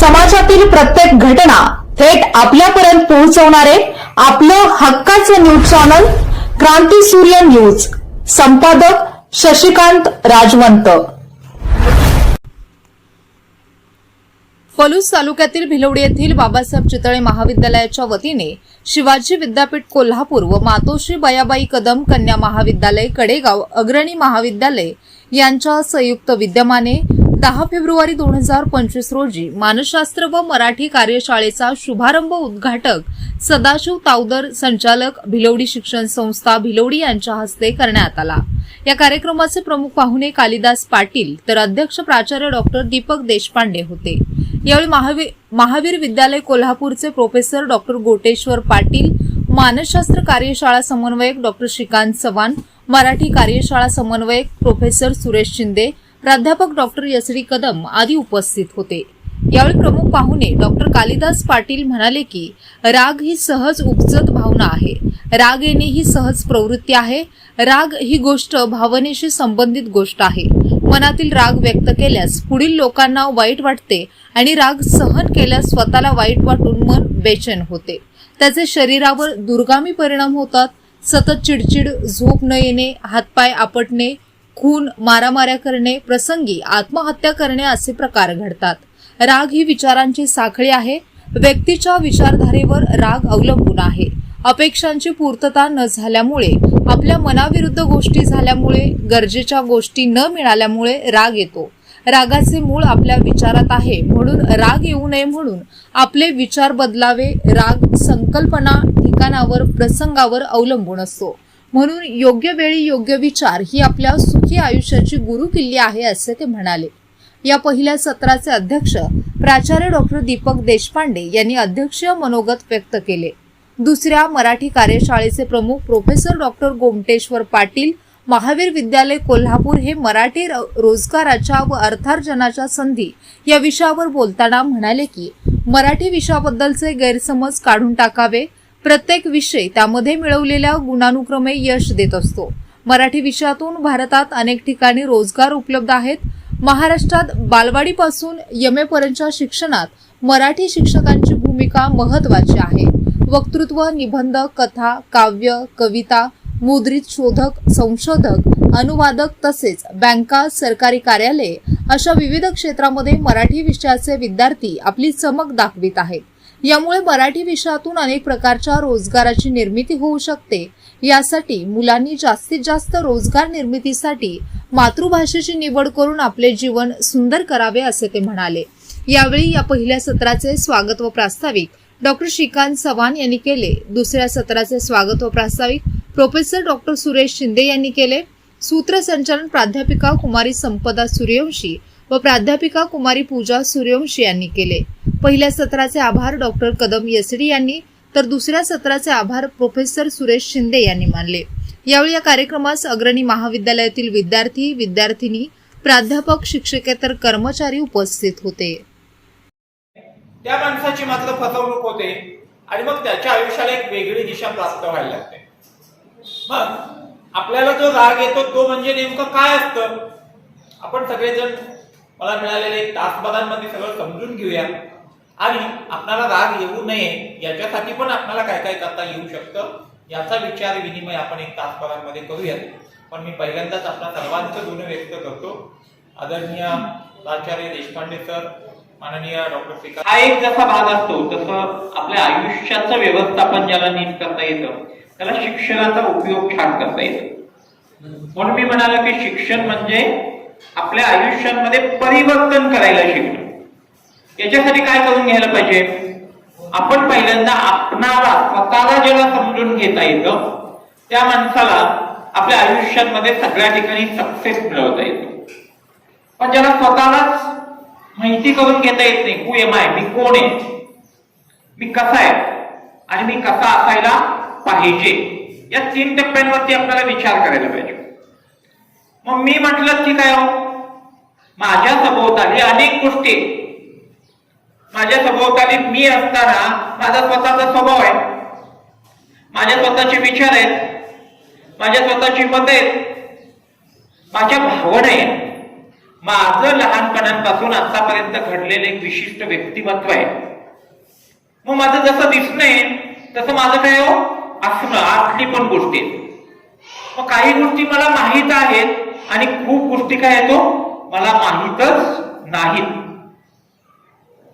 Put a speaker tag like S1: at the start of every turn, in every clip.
S1: समाजातील प्रत्येक घटना थेट आपल्यापर्यंत पोहोचवणारे आपलं हक्काचं न्यूज चॅनल क्रांती सूर्य न्यूज. संपादक शशिकांत राजवंत.
S2: फलूस तालुक्यातील भिलवडी येथील बाबासाहेब चितळे महाविद्यालयाच्या वतीने शिवाजी विद्यापीठ कोल्हापूर व मातोश्री बयाबाई कदम कन्या महाविद्यालय कडेगाव अग्रणी महाविद्यालय यांच्या संयुक्त विद्यमाने दहा फेब्रुवारी दोन हजार पंचवीस रोजी मानसशास्त्र व मराठी कार्यशाळेचा शुभारंभ उद्घाटक सदाशिव तावदर संचालक भिलवडी शिक्षण संस्था भिलवडी यांच्या हस्ते करण्यात आला. या कार्यक्रमाचे प्रमुख पाहुणे कालिदास पाटील तर अध्यक्ष प्राचार्य डॉक्टर दीपक देशपांडे होते. यावेळी महावीर विद्यालय कोल्हापूरचे प्रोफेसर डॉक्टर गोटेश्वर पाटील मानसशास्त्र कार्यशाळा समन्वयक डॉक्टर श्रीकांत चव्हाण मराठी कार्यशाळा समन्वयक प्रोफेसर सुरेश शिंदे प्राध्यापक डॉक्टर यसडी कदम आदी उपस्थित होते. यावेळी प्रमुख पाहुणे डॉक्टर कालिदास पाटील म्हणाले की राग ही सहज उपजत भावना आहे. राग येणे ही सहज प्रवृत्ती आहे. राग ही गोष्ट भावनेशी संबंधित गोष्ट आहे. मनातील राग व्यक्त केल्यास पुढील लोकांना वाईट वाटते आणि राग सहन केल्यास स्वतःला वाईट वाटून मन बेचैन होते. त्याचे शरीरावर दुर्गामी परिणाम होतात. सतत चिडचिड झोप न येणे हातपाय आपटणे खून मारामाऱ्या करणे प्रसंगी आत्महत्या करणे असे प्रकार घडतात. राग ही विचारांची साखळी आहे. व्यक्तीच्या विचारधारेवर राग अवलंबून आहे. अपेक्षांची पूर्तता न झाल्यामुळे आपल्या मनाविरुद्ध गोष्टी झाल्यामुळे गरजेच्या गोष्टी न मिळाल्यामुळे राग येतो. रागाचे मूळ आपल्या विचारात आहे. म्हणून राग येऊ नये म्हणून आपले विचार बदलावे. राग संकल्पना ठिकाणावर प्रसंगावर अवलंबून असतो. म्हणून योग्य वेळी योग्य विचार ही आपल्या सुखी आयुष्याची गुरुकिल्ली आहे असे ते म्हणाले. या पहिल्या सत्राचे अध्यक्ष प्राचार्य डॉक्टर दीपक देशपांडे यांनी अध्यक्षीय मनोगत व्यक्त केले. दुसऱ्या मराठी कार्यशाळेचे प्रमुख प्रोफेसर डॉक्टर गोमटेश्वर पाटील महावीर विद्यालय कोल्हापूर हे मराठी रोजगाराच्या व अर्थार्जनाच्या संधी या विषयावर बोलताना म्हणाले की मराठी विषयाबद्दलचे गैरसमज काढून टाकावे प्रत्येक विषय त्यामध्ये मिळवलेल्या गुणानुक्रमे यश देत असतो. मराठी विषयातून भारतात अनेक ठिकाणी रोजगार उपलब्ध आहेत. महाराष्ट्रात बालवाडीपासून यमेपर्यंतच्या शिक्षणात मराठी शिक्षकांची भूमिका महत्वाची आहे. वक्तृत्व निबंध कथा काव्य कविता मुद्रित शोधक संशोधक अनुवादक तसेच बँका सरकारी कार्यालये अशा विविध क्षेत्रामध्ये मराठी विषयाचे विद्यार्थी आपली चमक दाखवित आहेत. यामुळे मराठी विषयातून अनेक प्रकारच्या रोजगाराची निर्मिती होऊ शकते. यासाठी मुलांनी जास्तीत जास्त रोजगार निर्मितीसाठी मातृभाषेची निवड करून आपले जीवन सुंदर करावे असे ते म्हणाले. यावेळी या पहिल्या सत्राचे स्वागत व प्रास्ताविक डॉक्टर श्रीकांत चव्हाण यांनी केले. दुसऱ्या सत्राचे स्वागत व प्रास्ताविक प्रोफेसर डॉक्टर सुरेश शिंदे यांनी केले. सूत्रसंचालन प्राध्यापिका कुमारी संपदा सूर्यवंशी व प्राध्यापिका कुमारी पूजा सूर्यवंशी यांनी केले. पहिल्या सत्राचे आभार डॉक्टर कदम येसडी यांनी तर दुसऱ्या सत्राचे आभार प्रोफेसर सुरेश शिंदे यांनी मानले. यावेळी या कार्यक्रमास अग्रणी महाविद्यालयातील विद्यार्थी विद्यार्थिनी प्राध्यापक शिक्षकेतर कर्मचारी उपस्थित होते.
S3: त्या माणसाची मात्र फसवणूक होते आणि मग त्याच्या आयुष्याला एक वेगळी दिशा प्राप्त व्हायला लागते. मग आपल्याला जो राग येतो तो म्हणजे नेमकं काय असतं? आपण सगळेजण मला मिळालेले एक सगळं समजून घेऊया. आणि आपल्याला राग येऊ नये याच्यासाठी पण आपल्याला काय काय करता येऊ शकतं याचा विचार विनिमय आपण एक तासबादांमध्ये करूयात. पण मी पहिल्यांदाच आपला सर्वांचं गुण व्यक्त करतो. आदरणीय प्राचार्य देशपांडे सर माननीय डॉक्टर श्रीकांत हा एक जसा भाग असतो तसं आपल्या आयुष्याचं व्यवस्थापन ज्याला नीट करता येतं त्याला शिक्षणाचा उपयोग छान करता येतो. म्हणून मी म्हणालो की शिक्षण म्हणजे आपल्या आयुष्यामध्ये परिवर्तन करायला शिकणं याच्यासाठी काय करून घ्यायला पाहिजे? आपण पहिल्यांदा आपणाला स्वतःला ज्याला समजून घेता येतं त्या माणसाला आपल्या आयुष्यामध्ये सगळ्या ठिकाणी सक्सेस मिळवता येतो. पण ज्याला स्वतःलाच माहिती करून घेता येत नाही हु एम आय मी कोण आहे? मी कसा आहे? आणि मी कसा असायला पाहिजे? या तीन टप्प्यांवरती आपल्याला विचार करायला पाहिजे. मग मी म्हटलं की काय हो? माझ्या सभोवताली अनेक गोष्टी. आहेत. माझ्या सभोवताली मी असताना माझा स्वतःचा स्वभाव आहे. माझ्या स्वतःचे विचार आहेत. माझ्या स्वतःची मत आहेत. माझ्या भावना आहेत. माझं लहानपणापासून आतापर्यंत घडलेलं एक विशिष्ट व्यक्तिमत्व आहे. मग माझं जसं दिसणं आहे तसं माझं काय हो? असणं आतली पण गोष्टी आहेत. मग काही गोष्टी मला माहीत आहेत आणि खूप गोष्टी काय येतो हो, मला माहीतच नाहीत.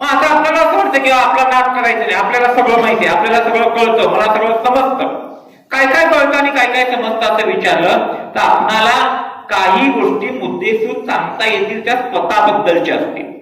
S3: मग आता आपल्याला असं वाटतं की आपला नाक करायचं नाही आपल्याला सगळं माहिती आहे आपल्याला सगळं कळतं मला सगळं समजतं. काय काय कळतं आणि काय काय समजतं असं विचारलं तर आपणाला काही गोष्टी मुद्देसूद सांगता येतील त्या स्वतःबद्दलच्या असतील.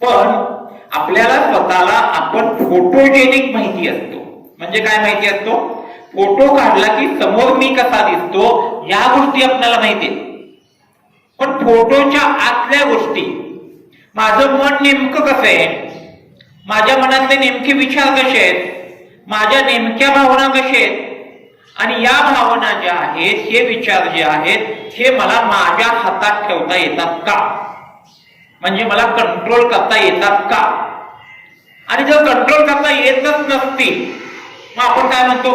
S3: पण आपल्याला स्वतःला आपण फोटोजेनिक माहिती असतो. म्हणजे काय माहिती असतो? फोटो काढला की समोर मी कसा दिसतो या गोष्टी आपल्याला माहिती पण फोटोच्या आतल्या गोष्टी माझं मन नेमकं कसं आहे? माझ्या मनातले नेमके विचार कसे आहेत? माझ्या नेमक्या भावना कशा आहेत? आणि या भावना ज्या आहेत हे विचार जे आहेत हे मला माझ्या हातात ठेवता येतात का? म्हणजे मला कंट्रोल करता येतात का? आणि जर कंट्रोल करता येतच नसतील मग आपण काय म्हणतो?